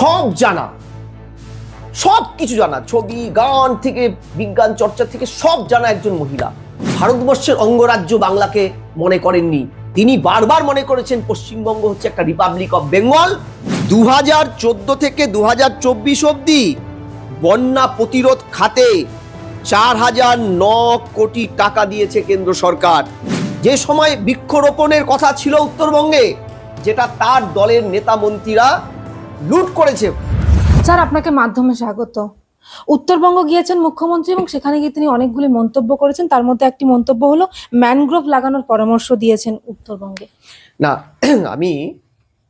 সব জানা। সব কিছু জানা। ছবি, গান থেকে, বিজ্ঞান, চর্চা থেকে সব জানা একজন মহিলা। ভারতবর্ষের অঙ্গরাজ্য বাংলাকে মনে করেননি। তিনি বারবার মনে করেছেন পশ্চিমবঙ্গ হচ্ছে একটা রিপাবলিক অফ বেঙ্গল দু হাজার চোদ্দ থেকে দু হাজার চব্বিশ অব্দি বন্যা প্রতিরোধ খাতে চার হাজার ন কোটি টাকা দিয়েছে কেন্দ্র সরকার। যে সময় বৃক্ষরোপণের কথা ছিল উত্তরবঙ্গে, যেটা তার দলের নেতা মন্ত্রীরা লুট করেছে। স্যার আপনাকে মাধ্যমে স্বাগত। উত্তরবঙ্গ গিয়েছেন মুখ্যমন্ত্রী এবং সেখানে গিয়ে তিনি অনেকগুলি মন্তব্য করেছেন। তার মধ্যে একটি মন্তব্য হলো ম্যানগ্রোভ লাগানোর পরামর্শ দিয়েছেন উত্তরবঙ্গে। না আমি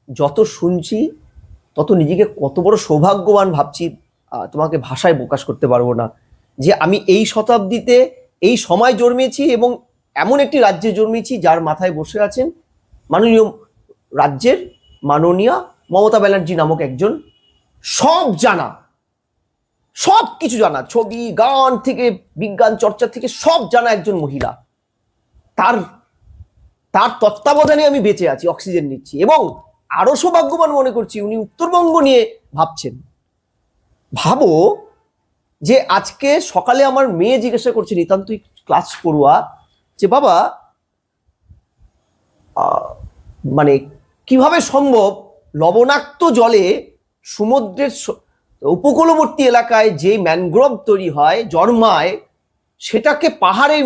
যত শুনছি তত নিজেকে কত বড় সৌভাগ্যবান ভাবছি তোমাকে ভাষায় প্রকাশ করতে পারব না। যে আমি এই শতাব্দীতে এই সময় জন্মেছি এবং এমন একটি রাজ্যে জন্মেছি যার মাথায় বসে আছেন মাননীয় রাজ্যের মাননীয়া মমতা ব্যানার্জি নামক একজন সব জানা, সব কিছু জানা, ছবি, গান থেকে, বিজ্ঞান চর্চা থেকে সব জানা একজন মহিলা। তার তার তত্ত্বাবধানে আমি বেঁচে আছি, অক্সিজেন নিচ্ছি এবং আরও সৌভাগ্যবান মনে করছি উনি উত্তরবঙ্গ নিয়ে ভাবছেন। ভাবো যে আজকে সকালে আমার মেয়ে জিজ্ঞাসা করছে নিতান্তই ক্লাস পড়ুয়া? যে, বাবা মানে কীভাবে সম্ভব লবণাক্ত জলে সমুদ্রের উপকূলবর্তী এলাকায় যে ম্যানগ্রোভ তৈরি হয়, জন্মায়, সেটাকে পাহাড়ে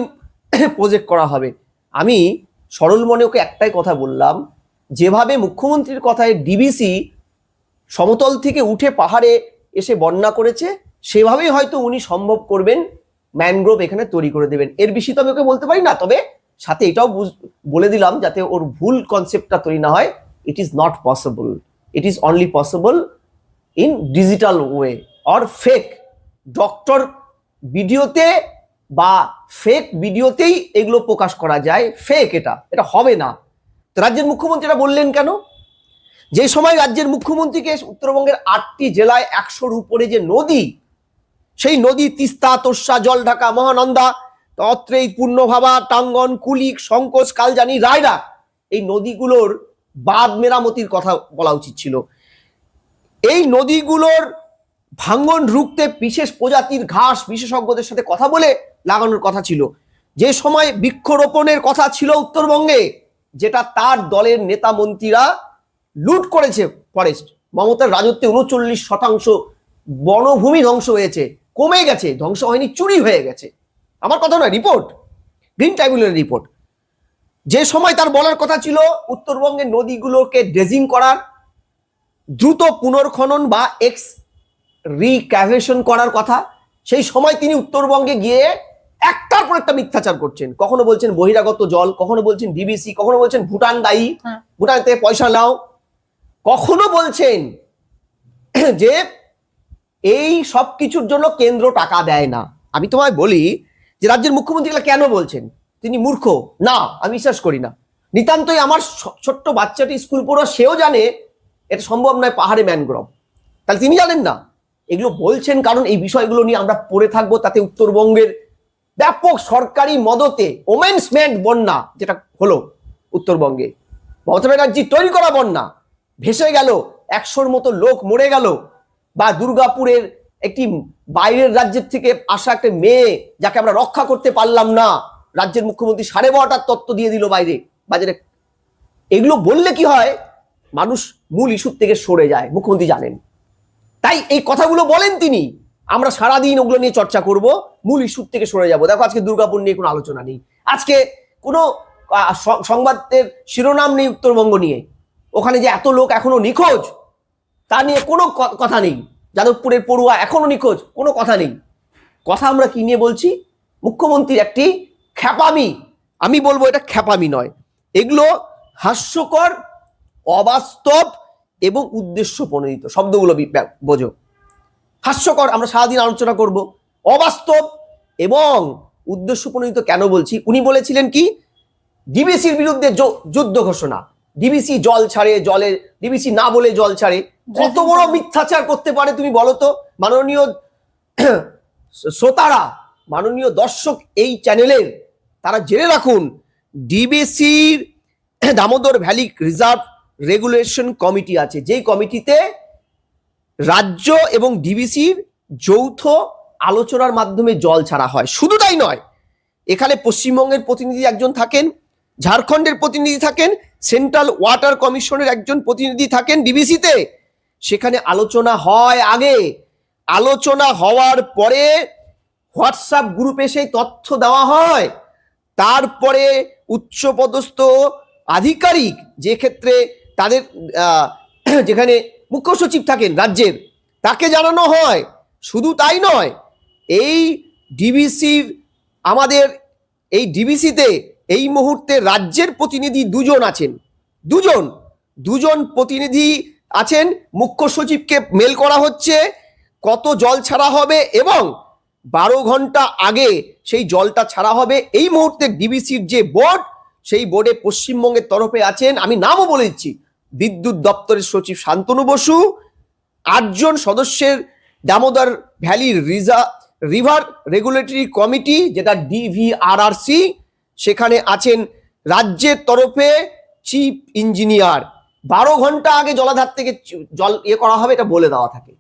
প্রজেক্ট করা হবে। আমি সরল মনে ওকে একটাই কথা বললাম, যেভাবে মুখ্যমন্ত্রীর কথায় ডিবিসি সমতল থেকে উঠে পাহাড়ে এসে বন্যা করেছে, সেভাবেই হয়তো উনি সম্ভব করবেন ম্যানগ্রোভ এখানে তৈরি করে দেবেন। এর বেশি তো আমি ওকে বলতে পারি না, তবে সাথে এটাও বলে দিলাম যাতে ওর ভুল কনসেপ্টটা তৈরি না হয়। It is not possible it is only possible in digital way or fake doctor ভিডিওতে বা ফেক ভিডিওতেই এগুলো প্রকাশ করা যায়। ফেক এটা। এটা হবে না। তো রাজ্যের মুখ্যমন্ত্রীরা বললেন কেন? যে সময় রাজ্যের মুখ্যমন্ত্রীকে উত্তরবঙ্গের আটটি জেলায় একশোর উপরে যে নদী, সেই নদী তিস্তা তোর্ষা জলঢাকা মহানন্দা অত্রেই পূর্ণভাবা, টাঙ্গন, কুলিক সংকোচ কালজানি, রায়রা, এই নদীগুলোর বাঁধ মেরামতির কথা বলা উচিত ছিল। এই নদীগুলোর ভাঙ্গন রুখতে বিশেষ প্রজাতির ঘাস বিশেষজ্ঞদের সাথে কথা বলে লাগানোর কথা ছিল। যে সময় বৃক্ষরোপণের কথা ছিল উত্তরবঙ্গে, যেটা তার দলের নেতা মন্ত্রীরা লুট করেছে ফরেস্ট। মমতার রাজত্বে উনচল্লিশ শতাংশ বনভূমি ধ্বংস হয়েছে, কমে গেছে, ধ্বংস হয়নি, চুরি হয়ে গেছে। আমার কথা নয়, রিপোর্ট, গ্রিন ট্রাইব্যুনালের রিপোর্ট। যে সময় তার বলার কথা ছিল উত্তরবঙ্গের নদীগুলোকে ড্রেজিং করার দ্রুত পুনর্খনন বা এক্স রিক্যাভেশন করার কথা সেই সময় তিনি উত্তরবঙ্গে গিয়ে একটার পর একটা মিথ্যাচার করছেন। কখনো বলছেন বহিরাগত জল কখনো বলছেন ডিবিসি কখনো বলছেন ভুটান দায়ী হ্যাঁ। ভুটান থেকে পয়সা নাও। কখনো বলছেন যে এই সব কিছুর জন্য কেন্দ্র টাকা দেয় না। আমি তোমায় বলি যে রাজ্যের মুখ্যমন্ত্রীরা কেন বলছেন? তিনি মূর্খ। না, আমি বিশ্বাস করি না। নিতান্তই আমার ছোট্ট বাচ্চাটি স্কুল পড়ুয়া, সেও জানে এটা সম্ভব নয় পাহাড়ে ম্যানগ্রোভ। তাহলে তিনি জানেন না। এগুলো বলছেন কারণ এই বিষয়গুলো নিয়ে আমরা পড়ে থাকব, তাতে উত্তরবঙ্গের ব্যাপক সরকারি মদতে ওমেন্সমেন্ট বন্যা, যেটা হলো উত্তরবঙ্গে। মমতা ব্যানার্জি তৈরি করা বন্যা, ভেসে গেল, একশোর মতো লোক মরে গেল, বা দুর্গাপুরের একটি বাইরের রাজ্যের থেকে আসা একটা মেয়ে যাকে আমরা রক্ষা করতে পারলাম না রাজ্যের মুখ্যমন্ত্রী সাড়ে বারোটার তত্ত্ব দিয়ে দিল বাইরে, বাজারে। এগুলো বললে কি হয়? মানুষ মূল ইস্যুর থেকে সরে যায়, মুখ্যমন্ত্রী জানেন। তাই এই কথাগুলো বলেন তিনি। আমরা সারাদিন ওগুলো নিয়ে চর্চা করব, মূল ইস্যুর থেকে সরে যাব। দেখো, আজকে দুর্গাপুর নিয়ে কোনো আলোচনা নেই। আজকে কোনো সংবাদের শিরোনাম নেই উত্তরবঙ্গ নিয়ে। ওখানে যে এত লোক এখনও নিখোঁজ, তা নিয়ে কোনো কথা নেই। যাদবপুরের পড়ুয়া এখনও নিখোঁজ, কোনো কথা নেই। কথা আমরা কি নিয়ে বলছি? মুখ্যমন্ত্রীর একটি খ্যাপামি। আমি বলব এটা খ্যাপামি নয়। এগুলো হাস্যকর অবাস্তব এবং উদ্দেশ্য প্রণোদিত শব্দগুলো বোঝো। হাস্যকর আমরা সারাদিন আলোচনা করব। অবাস্তব এবং উদ্দেশ্য প্রণোদিত কেন বলছি? উনি বলেছিলেন কি? ডিবিসির বিরুদ্ধে যো- যুদ্ধ ঘোষণা। ডিবিসি জল ছাড়ে জলে ডিবিসি না বলে জল ছাড়ে। কত বড় মিথ্যাচার করতে পারে তুমি বলো তো? মাননীয় শ্রোতারা মাননীয় দর্শক এই চ্যানেলের তারা জেনে রাখুন ডিবিসির Damodar valley reserve regulation committee আছে, যেই কমিটিতে রাজ্য এবং ডিবিসির যৌথ আলোচনার মাধ্যমে জল ছাড়া হয়। শুধু তাই নয়, এখানে পশ্চিমবঙ্গের প্রতিনিধি একজন থাকেন, ঝাড়খণ্ডের প্রতিনিধি থাকেন, সেন্ট্রাল ওয়াটার কমিশনের একজন প্রতিনিধি থাকেন ডিবিসিতে সেখানে আলোচনা হয় আগে। আলোচনা হওয়ার পরে হোয়াটসঅ্যাপ গ্রুপে সেই তথ্য দেওয়া হয়। তারপরে উচ্চপদস্থ আধিকারিক যে ক্ষেত্রে তাদের যেখানে মুখ্য সচিব থাকেন রাজ্যের, তাকে জানানো হয়। শুধু তাই নয়, এই ডিবিসির আমাদের, এই ডিবিসিতে এই মুহূর্তে রাজ্যের প্রতিনিধি দুজন আছেন। দুজন দুজন প্রতিনিধি আছেন। মুখ্য সচিবকে মেল করা হচ্ছে, কত জল ছাড়া হবে এবং বারো ঘণ্টা আগে সেই জলটা ছাড়া হবে। এই মুহূর্তে ডিবিসির যে বোর্ড, সেই বোর্ডে পশ্চিমবঙ্গের তরফে আছেন, আমি নামও বলে দিচ্ছি, বিদ্যুৎ দপ্তরের সচিব শান্তনু বসু। আটজন সদস্যের দামোদর ভ্যালি রিজা, রিভার রেগুলেটরি কমিটি, যেটা ডিভিআরআরসি, সেখানে আছেন রাজ্যের তরফে চিফ ইঞ্জিনিয়ার। বারো ঘণ্টা আগে জলাধার থেকে জল ইয়ে করা হবে, এটা বলে দেওয়া থাকে।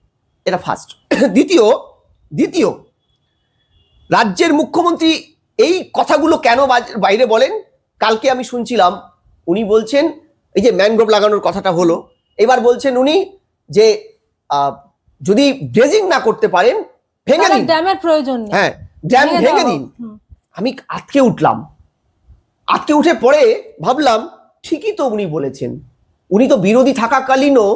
এটা ফার্স্ট দ্বিতীয় দ্বিতীয় রাজ্যের মুখ্যমন্ত্রী এই কথাগুলো কেন বাইরে বলেন? কালকে আমি শুনছিলাম উনি বলছেন এই যে ম্যানগ্রোভ লাগানোর কথাটা হলো এবার বলছেন উনি যে যদি ড্রেজিং না করতে পারেন ভেঙে দিন। ড্যামের প্রয়োজন নেই। হ্যাঁ ড্যাম ভেঙে ভেঙে দিন। আমি আটকে উঠলাম। আটকে উঠে পরে ভাবলাম ঠিকই তো উনি বলেছেন। উনি তো বিরোধী থাকাকালীনও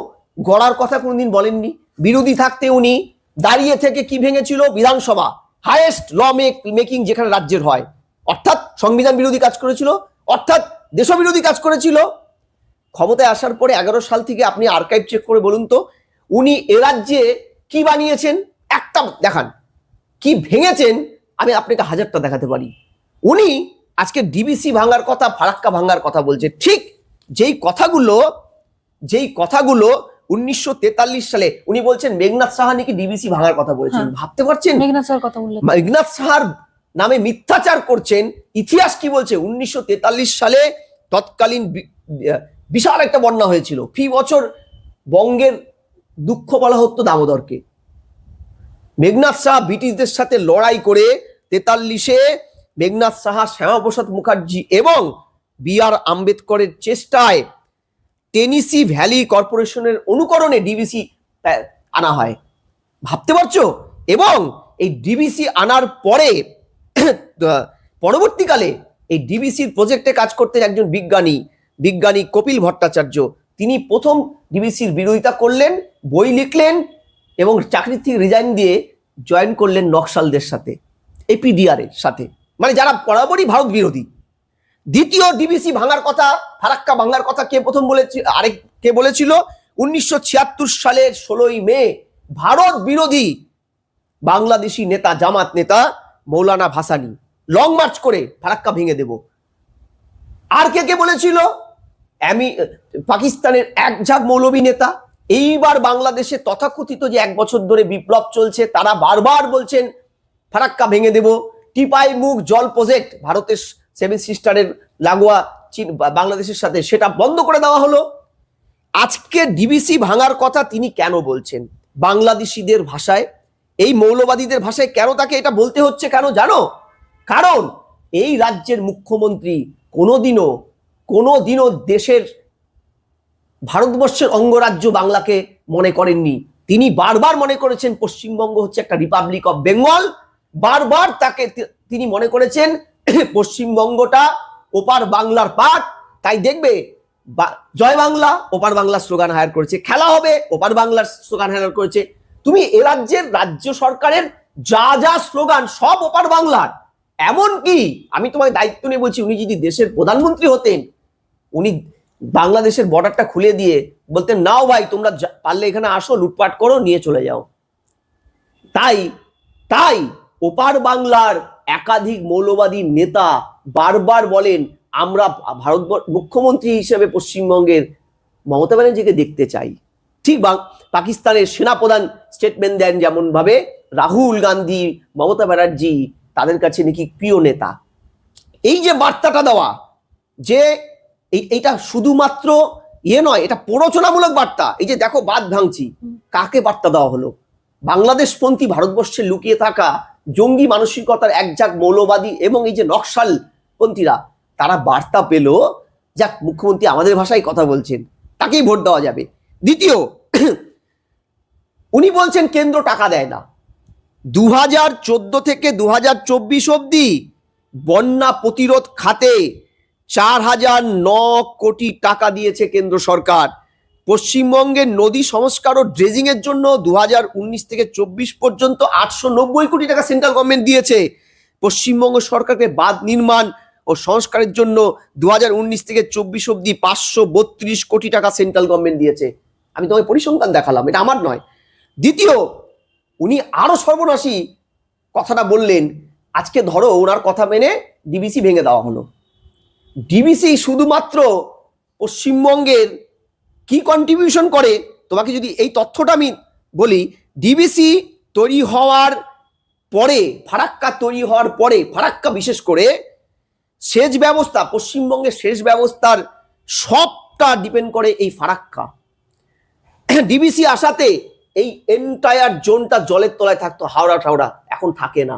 গড়ার কথা কোনোদিন বলেননি। বিরোধী থাকতে উনি দাঁড়িয়ে থেকে কি ভেঙেছিল? বিধানসভা। হায়েস্ট ল মেকিং যেখানে রাজ্যের হয়। অর্থাৎ সংবিধান বিরোধী কাজ করেছিল, অর্থাৎ দেশবিরোধী কাজ করেছিল। ক্ষমতায় আসার পরে এগারো সাল থেকে আপনি আর্কাইভ চেক করে বলুন তো, উনি এ রাজ্যে কি বানিয়েছেন? একটা দেখান। কি ভেঙেছেন? আমি আপনাকে হাজারটা দেখাতে পারি। উনি আজকে ডিবিসি ভাঙার কথা, ফারাক্কা ভাঙার কথা বলছে। ঠিক যেই কথাগুলো যেই কথাগুলো উনিশশো তেতাল্লিশ সালে উনি বলছেন মেঘনাথ সাহা নাকি ডিবিসি ভাঙার কথা বলেছেন। হ্যাঁ। ভাবতে পারছেন? মেঘনাথ স্যার কথা উল্লেখ। মেঘনাথ সাহার নামে মিথ্যাচার করছেন ইতিহাস কি বলছে? উনিশশো তেতাল্লিশ সালে তৎকালীন বিশাল একটা বন্যা হয়েছিল। ফি বছর বঙ্গের দুঃখ বলা হতো দামোদরকে। মেঘনাথ সাহা ব্রিটিশদের সাথে লড়াই করে তেতাল্লিশে মেঘনাথ সাহা শ্যামাপ্রসাদ মুখার্জি এবং বি আর আম্বেদকরের চেষ্টায় টেনিসি ভ্যালি কর্পোরেশনের অনুকরণে ডিবিসি আনা হয়। ভাবতে পারছ? এবং এই ডিবিসি আনার পরে পরবর্তীকালে এই ডিবিসির প্রজেক্টে কাজ করতেন একজন বিজ্ঞানী বিজ্ঞানী কপিল ভট্টাচার্য। তিনি প্রথম ডিবিসির বিরোধিতা করলেন, বই লিখলেন এবং চাকরি থেকে রিজাইন দিয়ে জয়েন করলেন নকশালদের সাথে এপিডিআর এর সাথে। মানে যারা বরাবরই ভারত বিরোধী। দ্বিতীয় ডিবিসি ভাঙার কথা, ফারাক্কা ভাঙার কথা কে প্রথম বলেছিল আরেক কে বলেছিল? উনিশশো ছিয়াত্তর সালের ষোলোই মে, ভারত বিরোধী বাংলাদেশি নেতা, জামাত নেতা মৌলানা ভাসানি। লং মার্চ করে ফারাক্কা ভেঙে দেব। আর কে কে বলেছিল? আমি, পাকিস্তানের এক ঝাঁক মৌলবী নেতা। এইবার বাংলাদেশে তথাকথিত যে এক বছর ধরে বিপ্লব চলছে, তারা বারবার বলছেন, ফারাক্কা ভেঙে দেব। টিপাই মুখ জল প্রজেক্ট, ভারতের সেভেন সিস্টারের লাগোয়া চীন বাংলাদেশের সাথে সেটা বন্ধ করে দেওয়া হলো। আজকে ডিবিসি ভাঙার কথা তিনি কেন বলছেন? বাংলাদেশিদের ভাষায়, এই মৌলবাদীদের ভাষায় কেন তাকে এটা বলতে হচ্ছে কেন জানো? কারণ এই রাজ্যের মুখ্যমন্ত্রী কোনোদিনও কোনোদিনও দেশের ভারতবর্ষের অঙ্গরাজ্য বাংলাকে মনে করেননি। তিনি বারবার মনে করেছেন পশ্চিমবঙ্গ হচ্ছে একটা রিপাবলিক অফ বেঙ্গল। বারবার তাকে তিনি মনে করেছেন পশ্চিমবঙ্গটা ওপার বাংলার পাট তাই দেখবে জয় বাংলা, ওপার বাংলার স্লোগান হায়ার করেছে। খেলা হবে, ওপার বাংলার স্লোগান হায়ার করেছে। তুমি এ রাজ্যের রাজ্য সরকারের যা যা স্লোগান সব ওপার বাংলার। এমন কি? আমি তোমাকে দায়িত্ব নিয়ে বলছি, উনি যদি দেশের প্রধানমন্ত্রী হতেন, উনি বাংলাদেশের বর্ডারটা খুলে দিয়ে বলতেন, নাও ভাই, তোমরা পারলে এখানে আসো, লুটপাট করো, নিয়ে চলে যাও। তাই তাই ওপার বাংলার একাধিক মৌলবাদী নেতা বারবার বলেন আমরা ভারত মুখ্যমন্ত্রী হিসেবে পশ্চিমবঙ্গের মমতা ব্যানার্জিকে দেখতে চাই। ঠিক বাং- পাকিস্তানের সেনাপ্রধান স্টেটমেন্ট দেন যেমন ভাবে রাহুল গান্ধী মমতা ব্যানার্জি তাদের কাছে নাকি প্রিয় নেতা? এই যে বার্তাটা দেওয়া যে এই এইটা শুধুমাত্র ইয়ে নয় এটা প্ররোচনামূলক বার্তা। এই যে দেখো বাদ ভাঙছি কাকে বার্তা দেওয়া হলো? বাংলাদেশপন্থী ভারতবর্ষে লুকিয়ে থাকা জঙ্গি মানসিকতার একঝাক মৌলবাদী এবং এই যে নকশাল পন্থীরা তারা বার্তা পেল, যাক, মুখ্যমন্ত্রী আমাদের ভাষায় কথা বলছেন, তাকেই ভোট দেওয়া যাবে। দ্বিতীয়, উনি বলছেন কেন্দ্র টাকা দেয় না। দু হাজার চোদ্দ থেকে দু হাজার চব্বিশ অব্দি বন্যা প্রতিরোধ খাতে চার হাজার ন কোটি টাকা দিয়েছে কেন্দ্র সরকার। পশ্চিমবঙ্গের নদী সংস্কার ও ড্রেজিং এর জন্য দু হাজার উনিশ থেকে চব্বিশ পর্যন্ত আটশো নব্বই কোটি টাকা সেন্ট্রাল গভর্নমেন্ট দিয়েছে। পশ্চিমবঙ্গ সরকারকে বাঁধ নির্মাণ ও সংস্কারের জন্য দু হাজার উনিশ থেকে চব্বিশ অব্দি পাঁচশো বত্রিশ কোটি টাকা সেন্ট্রাল গভর্নমেন্ট দিয়েছে। আমি তোমায় পরিসংখ্যান দেখালাম, এটা আমার নয়। দ্বিতীয়, উনি আরও সর্বনাশী কথাটা বললেন, আজকে ধরো ওনার কথা মেনে ডিবিসি ভেঙে দেওয়া হলো। ডিবিসি শুধুমাত্র পশ্চিমবঙ্গের কি কন্ট্রিবিউশন করে? তোমাকে যদি এই তথ্যটা আমি বলি ডিবিসি তৈরি হওয়ার পরে, ফারাক্কা তৈরি হওয়ার পরে, ফারাক্কা বিশেষ করে সেচ ব্যবস্থা, পশ্চিমবঙ্গের সেচ ব্যবস্থার সবটা ডিপেন্ড করে এই ফারাক্কা। ডিবিসি আসাতে এই এন্টায়ার জোনটা জলের তলায় থাকতো হাওড়া ঠাওড়া এখন থাকে না।